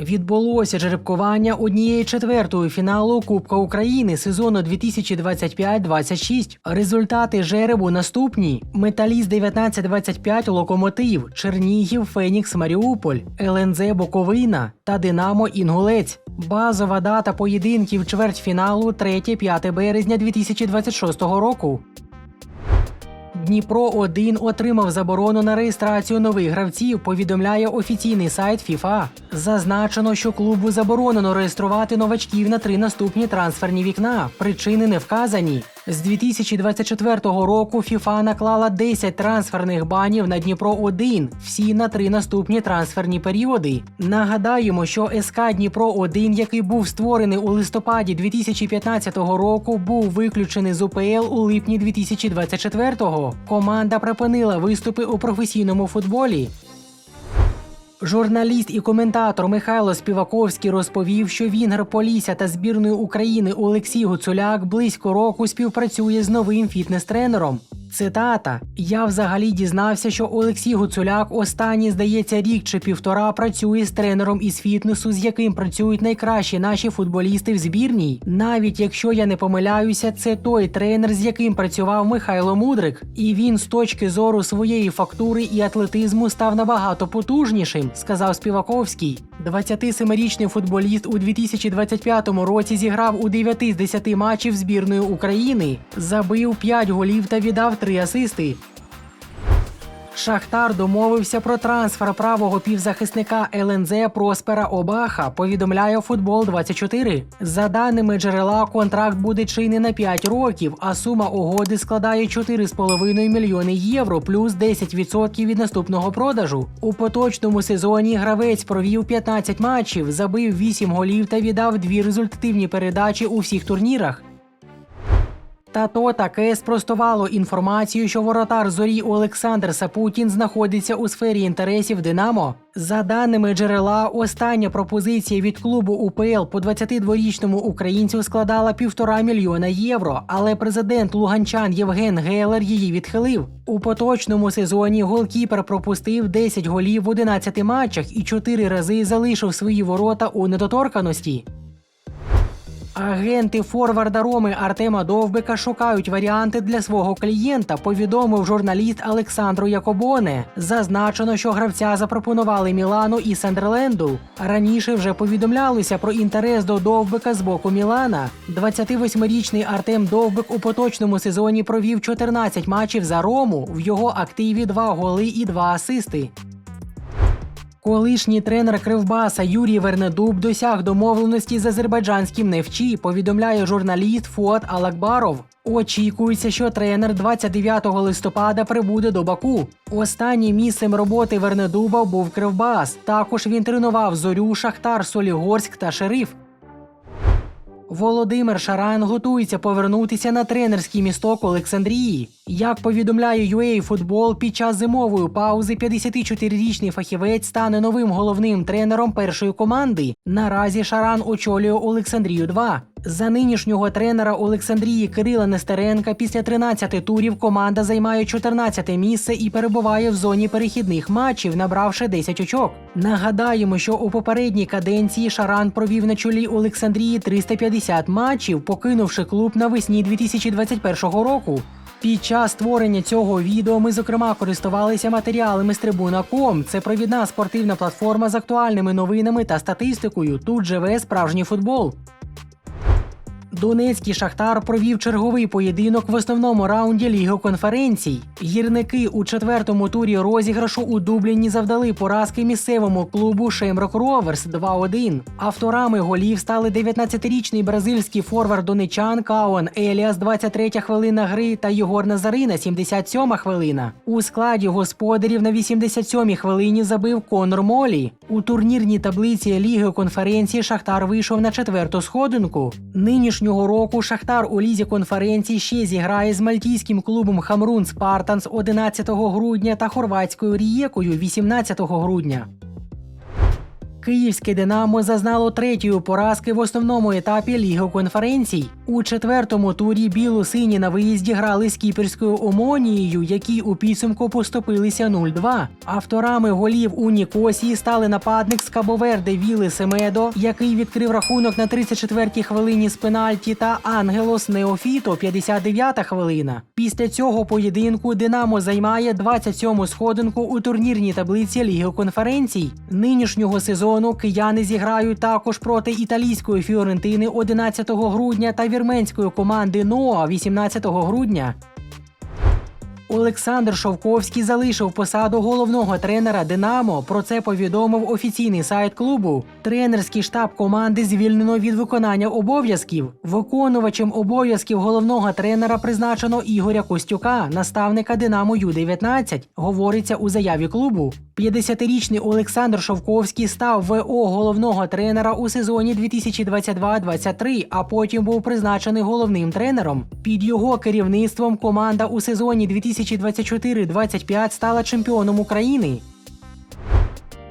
Відбулося жеребкування однієї четвертої фіналу Кубка України сезону 2025-26. Результати жеребу наступні: Металіст 19-25 Локомотив, Чернігів, Фенікс, Маріуполь, ЛНЗ Боковина та Динамо Інгулець. Базова дата поєдинків чвертьфіналу 3-5 березня 2026 року. Дніпро 1 отримав заборону на реєстрацію нових гравців. Повідомляє офіційний сайт FIFA. Зазначено, що клубу заборонено реєструвати новачків на три наступні трансферні вікна. Причини не вказані. З 2024 року FIFA наклала 10 трансферних банів на Дніпро 1 всі на три наступні трансферні періоди. Нагадаємо, що СК Дніпро 1 який був створений у листопаді 2015 року, був виключений з УПЛ у липні 2024-го. Команда припинила виступи у професійному футболі. Журналіст і коментатор Михайло Співаковський розповів, що Вінгер Полісся та збірної України Олексій Гуцуляк близько року співпрацює з новим фітнес-тренером. Цитата: Я взагалі дізнався, що Олексій Гуцуляк останній, здається, рік чи півтора працює з тренером із фітнесу, з яким працюють найкращі наші футболісти в збірній. Навіть якщо я не помиляюся, це той тренер, з яким працював Михайло Мудрик, і він з точки зору своєї фактури і атлетизму став набагато потужнішим, сказав Співаковський. 27-річний футболіст у 2025 році зіграв у 9 з 10 матчів збірної України, забив 5 голів та віддав 3 асисти. Шахтар домовився про трансфер правого півзахисника ЛНЗ Проспера Обаха. Повідомляє футбол 24 За даними джерела, контракт буде чинний на 5 років, а сума угоди складає 4,5 мільйони євро плюс 10% від наступного продажу. У поточному сезоні гравець провів 15 матчів, забив 8 голів та віддав дві результативні передачі у всіх турнірах. Тато таке спростувало інформацію, що воротар зорі Олександр Сапутін знаходиться у сфері інтересів Динамо. За даними джерела, остання пропозиція від клубу УПЛ по 22-річному українцю складала півтора мільйона євро, але президент Луганчан Євген Гелер її відхилив. У поточному сезоні голкіпер пропустив 10 голів в 11 матчах і 4 рази залишив свої ворота у недоторканості. Агенти форварда Роми Артема Довбика шукають варіанти для свого клієнта, повідомив журналіст Олександру Якобоне. Зазначено, що гравця запропонували Мілану і Сандерленду. Раніше вже повідомлялося про інтерес до Довбика з боку Мілана. 28-річний Артем Довбик у поточному сезоні провів 14 матчів за Рому. В його активі 2 голи і 2 асисти. Колишній тренер Кривбаса Юрій Вернедуб досяг домовленості з азербайджанським Невчі, повідомляє журналіст Фуат Алакбаров. Очікується, що тренер 29 листопада прибуде до Баку. Останнім місцем роботи Вернедуба був Кривбас. Також він тренував зорю, Шахтар, Солігорськ та Шериф. Володимир Шаран готується повернутися на тренерський місток Олександрії. Як повідомляє UA Футбол, під час зимової паузи 54-річний фахівець стане новим головним тренером першої команди. Наразі Шаран очолює Олександрію 2 За нинішнього тренера Олександрії Кирила Нестеренка після 13 турів команда займає 14 місце і перебуває в зоні перехідних матчів, набравши 10 очок. Нагадаємо, що у попередній каденції Шаран провів на чолі Олександрії 350 матчів, покинувши клуб навесні 2021 року. Під час створення цього відео ми, зокрема, користувалися матеріалами з Трибуна.ком. Це провідна спортивна платформа з актуальними новинами та статистикою. Тут живе справжній футбол. Донецький Шахтар провів черговий поєдинок в основному раунді Ліги конференцій. Гірники у четвертому турі розіграшу у Дубліні завдали поразки місцевому клубу Шемрок Роверс 2-1. Авторами голів стали 19-річний бразильський форвард донечан Каон Еліас 23 хвилина гри та Єгор Назарина 77 хвилина. У складі господарів на 87-й хвилині забив Конор Молі. У турнірній таблиці Ліги конференції Шахтар вийшов на четверту сходинку. Нинішнього року Шахтар у лізі конференції ще зіграє з мальтійським клубом Хамрун Спартанс 11 грудня та хорватською Рієкою 18 грудня. Київське Динамо зазнало третьої поразки в основному етапі Ліги конференцій. У четвертому турі біло-сині на виїзді грали з кіперською Омонією, які у підсумку поступилися 0-2. Авторами голів у Нікосії стали нападник з Кабоверде Віли Семедо, який відкрив рахунок на 34-й хвилині з пенальті, та Ангелос Неофіто, 59-та хвилина. Після цього поєдинку Динамо займає 27-му сходинку у турнірній таблиці Ліги конференцій. Нинішнього сезону кияни зіграють також проти італійської Фіорентини 11 грудня та вірменської команди Ноа 18 грудня. Олександр Шовковський залишив посаду головного тренера Динамо. Про це повідомив офіційний сайт клубу. Тренерський штаб команди звільнено від виконання обов'язків. Виконувачем обов'язків головного тренера призначено Ігоря Костюка, наставника Динамо Ю-19, говориться у заяві клубу. 50-річний Олександр Шовковський став ВО головного тренера у сезоні 2022-23, а потім був призначений головним тренером. Під його керівництвом команда у сезоні 2024-25 стала чемпіоном України.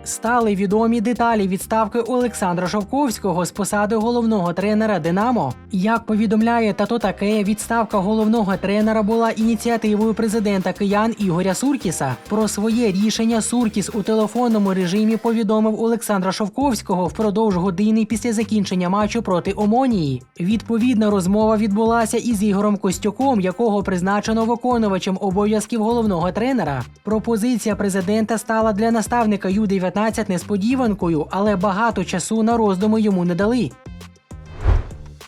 Стали відомі деталі відставки Олександра Шовковського з посади головного тренера Динамо. Як повідомляє тато таке, відставка головного тренера була ініціативою президента киян Ігоря Суркіса. Про своє рішення Суркіс у телефонному режимі повідомив Олександра Шовковського впродовж години після закінчення матчу проти Омонії. Відповідна розмова відбулася із Ігорем Костюком, якого призначено виконувачем обов'язків головного тренера. Пропозиція президента стала для наставника Ю-19 несподіванкою, але багато часу на роздуми йому не дали.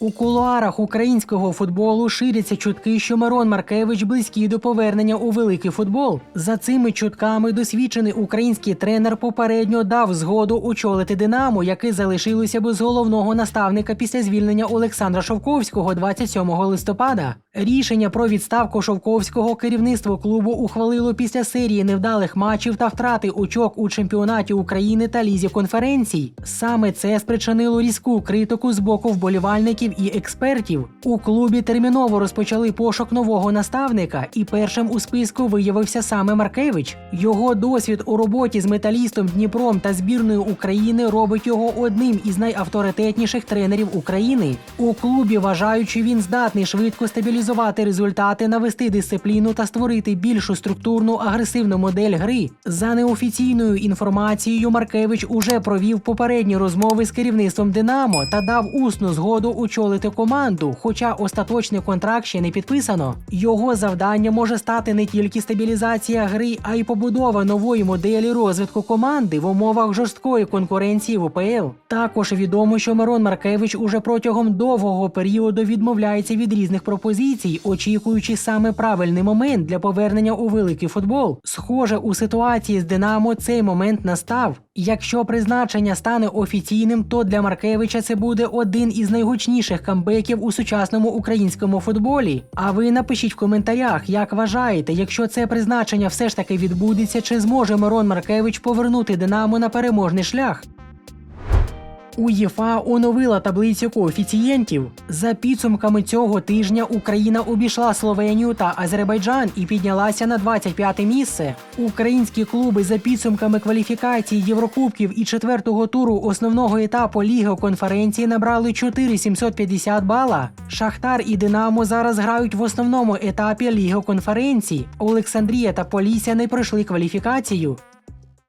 У кулуарах українського футболу ширяться чутки, що Мирон Маркевич близький до повернення у великий футбол. За цими чутками досвідчений український тренер попередньо дав згоду очолити Динамо, яке залишилося без головного наставника після звільнення Олександра Шовковського 27 листопада. Рішення про відставку Шовковського керівництво клубу ухвалило після серії невдалих матчів та втрати очок у чемпіонаті України та лізі конференцій. Саме це спричинило різку критику з боку вболівальників і експертів. У клубі терміново розпочали пошук нового наставника, і першим у списку виявився саме Маркевич. Його досвід у роботі з металістом Дніпром та збірною України робить його одним із найавторитетніших тренерів України. У клубі вважають, що він здатний швидко стабілізувати результати, навести дисципліну та створити більшу структурну агресивну модель гри. За неофіційною інформацією, Маркевич уже провів попередні розмови з керівництвом Динамо та дав усну згоду очолити команду, хоча остаточний контракт ще не підписано. Його завдання може стати не тільки стабілізація гри, а й побудова нової моделі розвитку команди в умовах жорсткої конкуренції в УПЛ. Також відомо, що Мирон Маркевич уже протягом довгого періоду відмовляється від різних пропозицій, очікуючи саме правильний момент для повернення у великий футбол. Схоже, у ситуації з Динамо цей момент настав. Якщо призначення стане офіційним, то для Маркевича це буде один із найгучніших камбеків у сучасному українському футболі. А ви напишіть в коментарях, як вважаєте, якщо це призначення все ж таки відбудеться, чи зможе Мирон Маркевич повернути Динамо на переможний шлях? УЄФА оновила таблицю коефіцієнтів. За підсумками цього тижня Україна обійшла Словенію та Азербайджан і піднялася на 25-те місце. Українські клуби за підсумками кваліфікації Єврокубків і четвертого туру основного етапу Ліги конференції набрали 4750 бала. Шахтар і Динамо зараз грають в основному етапі Ліги конференції. Олександрія та Полісся не пройшли кваліфікацію.